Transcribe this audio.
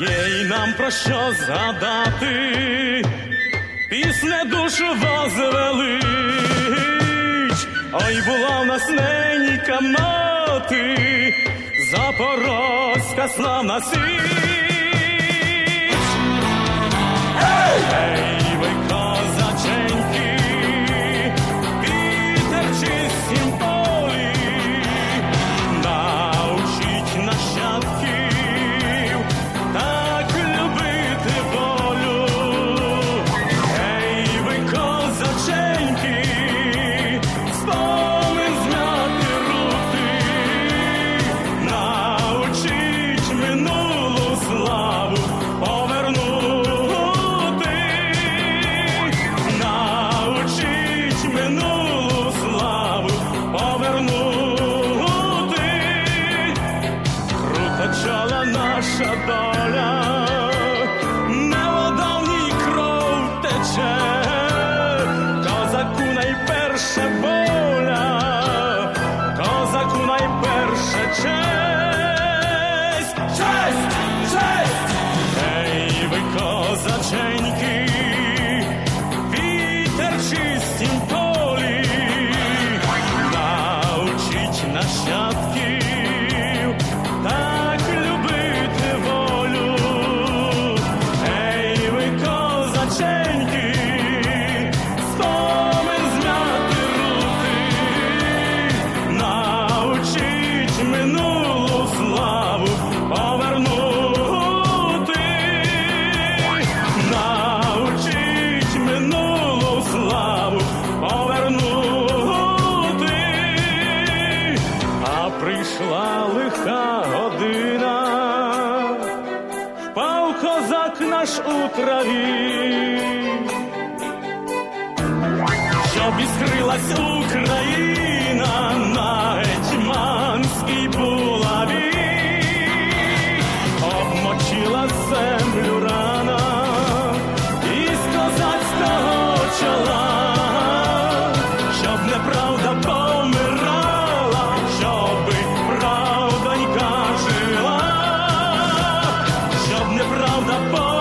Їй нам про що згадати, пісня душу возвелич, ой була в нас ненька мати, запорозька славна сіль. прийшла лиха година, впав козак наш у траві, щоб іскрилась Україна. the boy.